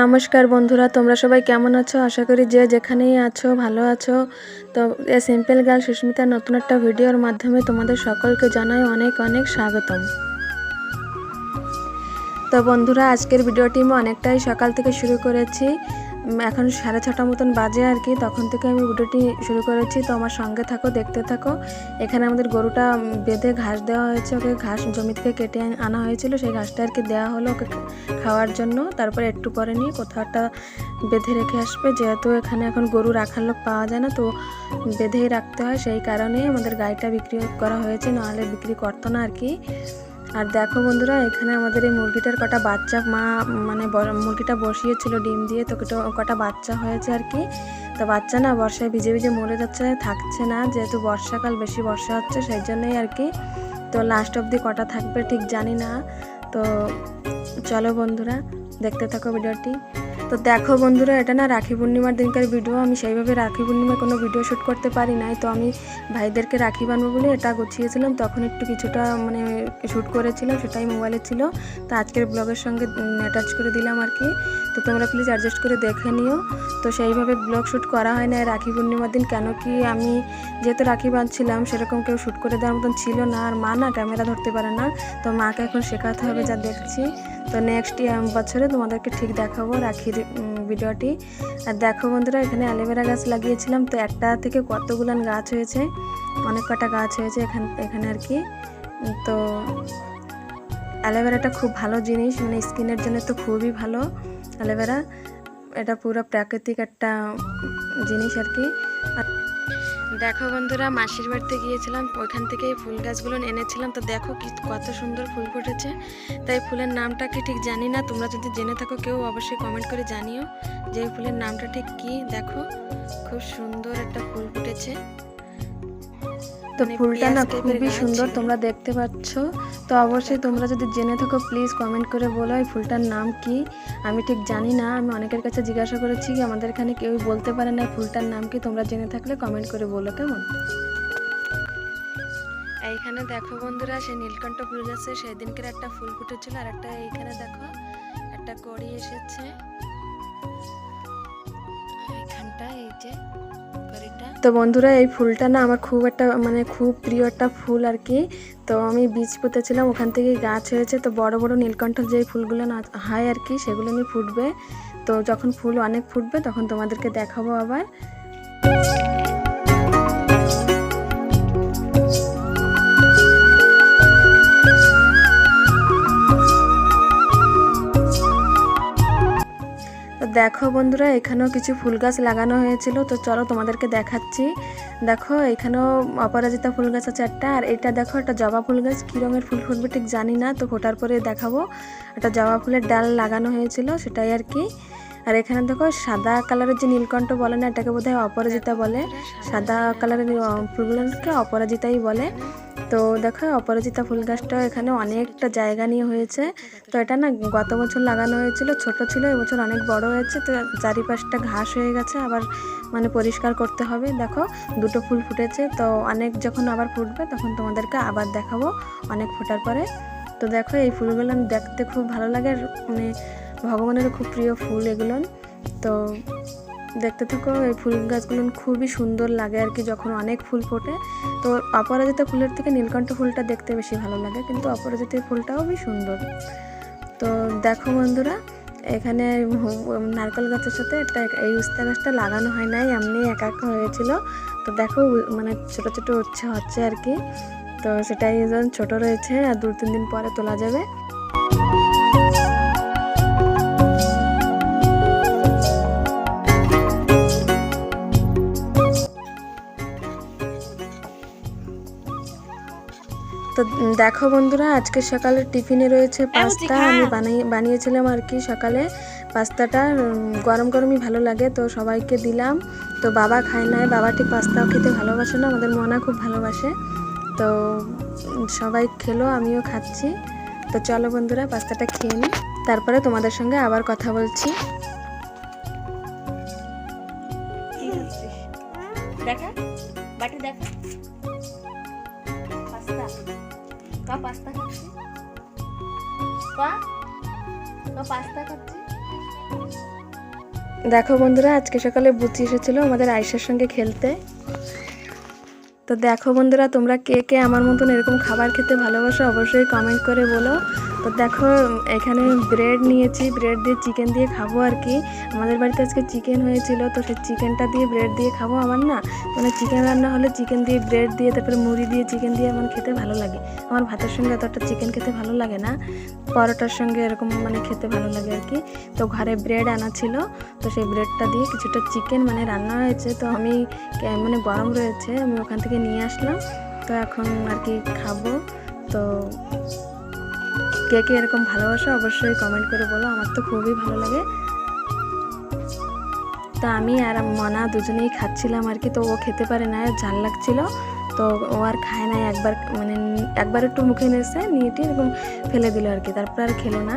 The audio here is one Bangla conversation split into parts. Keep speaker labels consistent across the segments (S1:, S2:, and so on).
S1: নমস্কার বন্ধুরা, তোমরা সবাই কেমন আছো? আশা করি যে যেখানেই আছো, ভালো আছো। তো সিম্পল গার্ল সুস্মিতার নতুন একটা ভিডিওর মাধ্যমে তোমাদের সকলকে জানাই অনেক অনেক স্বাগতম। তো বন্ধুরা, আজকের ভিডিওটি আমি অনেকটাই সকাল থেকে শুরু করেছি। এখন সাড়ে ছটা মতন বাজে আর কি, তখন থেকে আমি ভিডিওটি শুরু করেছি। তো আমার সঙ্গে থাকো, দেখতে থাকো। এখানে আমাদের গরুটা বেঁধে ঘাস দেওয়া হয়েছে, ওকে ঘাস জমি থেকে কেটে আনা হয়েছিল। সেই ঘাসটা আর কি দেওয়া হলো ওকে খাওয়ার জন্য। তারপরে একটু পরে নিয়ে কোথাও একটা বেঁধে রেখে আসবে। যেহেতু এখানে এখন গরু রাখার লোক পাওয়া যায় না, তো বেঁধেই রাখতে হয়। সেই কারণেই আমাদের গাড়িটা বিক্রি করা হয়েছে, নাহলে বিক্রি করতো না আর কি। আর দেখো বন্ধুরা, এখানে আমাদের এই মুরগিটার কটা বাচ্চা, মা মানে মুরগিটা বসিয়েছিল ডিম দিয়ে, তো কটা বাচ্চা হয়েছে আর কি। তো বাচ্চা না বর্ষায় ভিজে ভিজে মরে যাচ্ছে, থাকছে না, যেহেতু বর্ষাকাল, বেশি বর্ষা হচ্ছে সেই জন্যই আর কি। তো লাস্ট অবধি কটা থাকবে ঠিক জানি না। তো চলো বন্ধুরা, দেখতে থাকো ভিডিওটি। তো দেখো বন্ধুরা, এটা না রাখি পূর্ণিমার দিনকার ভিডিও আমি সেইভাবে রাখি পূর্ণিমার কোনো ভিডিও শ্যুট করতে পারি নাই। তো আমি ভাইদেরকে রাখি বানবো বলে এটা গুছিয়েছিলাম। তখন একটু কিছুটা মানে শ্যুট করেছিলাম, সেটাই মোবাইলে ছিল। তো আজকের ব্লগের সঙ্গে অ্যাটাচ করে দিলাম আর কি। তো তোমরা প্লিজ অ্যাডজাস্ট করে দেখে নিও। তো সেইভাবে ব্লগ শ্যুট করা হয় না রাখি পূর্ণিমার দিন। কেন কি আমি যেহেতু রাখি বাঁধছিলাম, সেরকম কেউ শ্যুট করে দেওয়ার মতন ছিল না। আর মা না ক্যামেরা ধরতে পারে না। তো মাকে এখন শেখাতে হবে, যা দেখছি। তো নেক্সট বছরে তোমাদেরকে ঠিক দেখাবো রাখির ভিডিওটি। আর দেখো বন্ধুরা, এখানে অ্যালোভেরা গাছ লাগিয়েছিলাম, তো একটা থেকে কতগুলান গাছ হয়েছে, অনেক কটা গাছ হয়েছে এখান, এখানে আর কি। তো অ্যালোভেরাটা খুব ভালো জিনিস মানে স্কিনের জন্য তো খুবই ভালো অ্যালোভেরা। এটা পুরো প্রাকৃতিক একটা জিনিস আর কি। আর দেখো বন্ধুরা, মাসির বাড়িতে গিয়েছিলাম, ওইখান থেকে এই ফুল গাছগুলো এনেছিলাম। তো দেখো কি, কত সুন্দর ফুল ফুটেছে। তাই ফুলের নামটা কি ঠিক জানি না, তোমরা যদি জেনে থাকো, কেউ অবশ্যই কমেন্ট করে জানিও যে ফুলের নামটা ঠিক কি। দেখো, খুব সুন্দর একটা ফুল ফুটেছে। তো
S2: মানে
S1: ফুলটা না খুবই সুন্দর তোমরা দেখতে পাচ্ছ। তো অবশ্যই তোমরা যদি জেনে থাকো প্লিজ কমেন্ট করে বলো এই ফুলটার নাম কি। আমি ঠিক জানি না আমি অনেকের কাছে জিজ্ঞাসা করেছি কি আমাদের এখানে কেউ বলতে পারে না ফুলটার নাম কি তোমরা জেনে থাকলে কমেন্ট করে বলো কেমন? এইখানে দেখো বন্ধুরা সেই নীলকণ্ঠ ফুল গাছে সেদিনকের একটা ফুল ফুটেছিল আর একটা এইখানে দেখো একটা কড়ি এসেছে। এইখানটা এই যে তো বন্ধুরা, এই ফুলটা না আমার খুব একটা মানে খুব প্রিয় একটা ফুল আর কি। তো আমি বীজ পুঁতেছিলাম, ওখান থেকে গাছ হয়েছে। তো বড় বড় নীলকণ্ঠ যে ফুলগুলো না হয় আর কি, সেগুলো নিয়ে ফুটবে। তো যখন ফুল অনেক ফুটবে, তখন তোমাদেরকে দেখাবো আবার। দেখো বন্ধুরা, এখানেও কিছু ফুল গাছ লাগানো হয়েছিল, তো চলো তোমাদেরকে দেখাচ্ছি। দেখো, এখানেও অপরাজিতা ফুল গাছ আছে একটা, আর এটা দেখো, একটা জবা ফুল গাছ। কী রঙের ফুল ফুটবে ঠিক জানি না, তো ফোটার পরে দেখাবো। একটা জবা ফুলের ডাল লাগানো হয়েছিল, সেটাই আর কি। আর এখানে দেখো, সাদা কালারের যে নীলকণ্ঠ বলে না, এটাকে বোধহয় অপরাজিতা বলে। সাদা কালারের ফুলগুলোকে অপরাজিতাই বলে। তো দেখো, অপরাজিতা ফুল গাছটা এখানে অনেকটা জায়গা নিয়ে হয়েছে। তো এটা না গত বছর লাগানো হয়েছিল, ছোট ছিল, এবছর অনেক বড় হয়েছে। তো চারিপাশটা ঘাস হয়ে গেছে, আবার মানে পরিষ্কার করতে হবে। দেখো, দুটো ফুল ফুটেছে, তো অনেক যখন আবার ফুটবে তখন তোমাদেরকে আবার দেখাবো অনেক ফোটার পরে। তো দেখো, এই ফুলগুলো দেখতে খুব ভালো লাগে মানে ভগবানের খুব প্রিয় ফুল এগুলো। তো দেখতে থাকো এই ফুল গাছগুলো খুবই সুন্দর লাগে আর কি, যখন অনেক ফুল ফোটে। তো অপরাজিতা ফুলের থেকে নীলকণ্ঠ ফুলটা দেখতে বেশি ভালো লাগে, কিন্তু অপরাজিতা ফুলটাও বেশ সুন্দর। তো দেখো বন্ধুরা, এখানে নারকেল গাছের সাথে একটা এই উস্তা গাছটা লাগানো হয় নাই, এমনি একা হয়েছিল। তো দেখো মানে ছোট ছোট উচ্ছে হচ্ছে আর কি। তো সেটাই ছোট রয়েছে আর দু তিন দিন পরে তোলা যাবে। তো দেখো বন্ধুরা আজকে সকালে টিফিনে রয়েছে পাস্তা। আমি বানাই বানিয়েছিলাম আর কি সকালে পাস্তাটা। গরম গরমই ভালো লাগে তো সবাইকে দিলাম। তো বাবা খায় নাই বাবা ঠিক পাস্তাও খেতে ভালোবাসে না আমাদের মনা খুব ভালোবাসে। তো সবাই খেলো আমিও খাচ্ছি। তো চলো বন্ধুরা পাস্তাটা খেয়ে নিই তারপরে তোমাদের সঙ্গে আবার কথা বলছি।
S2: পাস্তা খাচ্ছে পাস্তা খাচ্ছে
S1: দেখো বন্ধুরা, আজকে সকালে বুচি এসেছিল আমাদের আয়সার সঙ্গে খেলতে। তো দেখো বন্ধুরা, তোমরা কে কে আমার মতন এরকম খাবার খেতে ভালোবাসো অবশ্যই কমেন্ট করে বলো। তো দেখো, এখানে ব্রেড নিয়েছি ব্রেড দিয়ে চিকেন দিয়ে খাব আর কি। আমাদের বাড়িতে আজকে চিকেন হয়েছিল, তো সেই চিকেনটা দিয়ে ব্রেড দিয়ে খাব আমার না। মানে চিকেন রান্না হলে চিকেন দিয়ে ব্রেড দিয়ে, তারপরে মুড়ি দিয়ে চিকেন দিয়ে আমার খেতে ভালো লাগে। আমার ভাতের সঙ্গে এতটা চিকেন খেতে ভালো লাগে না। পরোটার সঙ্গে এরকম মানে খেতে ভালো লাগে আর কি। তো ঘরে ব্রেড আনা ছিল, তো সেই ব্রেডটা দিয়ে কিছুটা চিকেন মানে রান্না হয়েছে। তো আমি মানে গরম রয়েছে, আমি ওখান থেকে নিয়ে আসলাম। তো এখন আর কি খাব। তো কে কে এরকম ভালোবাসো অবশ্যই কমেন্ট করে বলো, আমার তো খুবই ভালো লাগে। তো আমি আর মনা দুজনেই খাচ্ছিলাম আর কি, তো ও খেতে পারে না ঝাল লাগছিল। তো ও আর খায় নাই, একবার মানে একবার একটু মুখে নিয়েছে নিয়ে টিয়ে এরকম ফেলে দিল আর কি, তারপর আর খেলো না।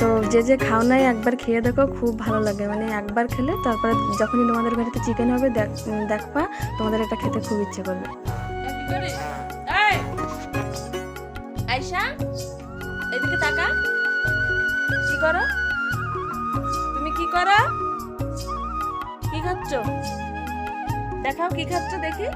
S1: তো যে যে খাও নাই, একবার খেয়ে দেখো, খুব ভালো লাগে। মানে একবার খেলে তারপরে যখনই তোমাদের বাড়িতে চিকেন হবে, দেখ দেখবা, তোমাদের এটা খেতে খুব ইচ্ছে করবে।
S2: করো? তুমি কি করো? কি খাচ্ছ? দেখাও কি খাচ্ছ দেখি।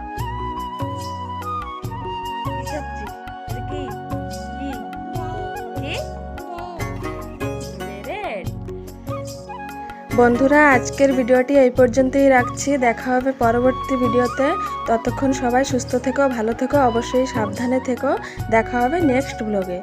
S1: বন্ধুরা, আজকের ভিডিওটি এই পর্যন্তই রাখছি। দেখা হবে পরবর্তী ভিডিওতে। ততক্ষণ সবাই সুস্থ থেকো, ভালো থেকো, অবশ্যই সাবধানে থেকো। দেখা হবে নেক্সট ব্লগে।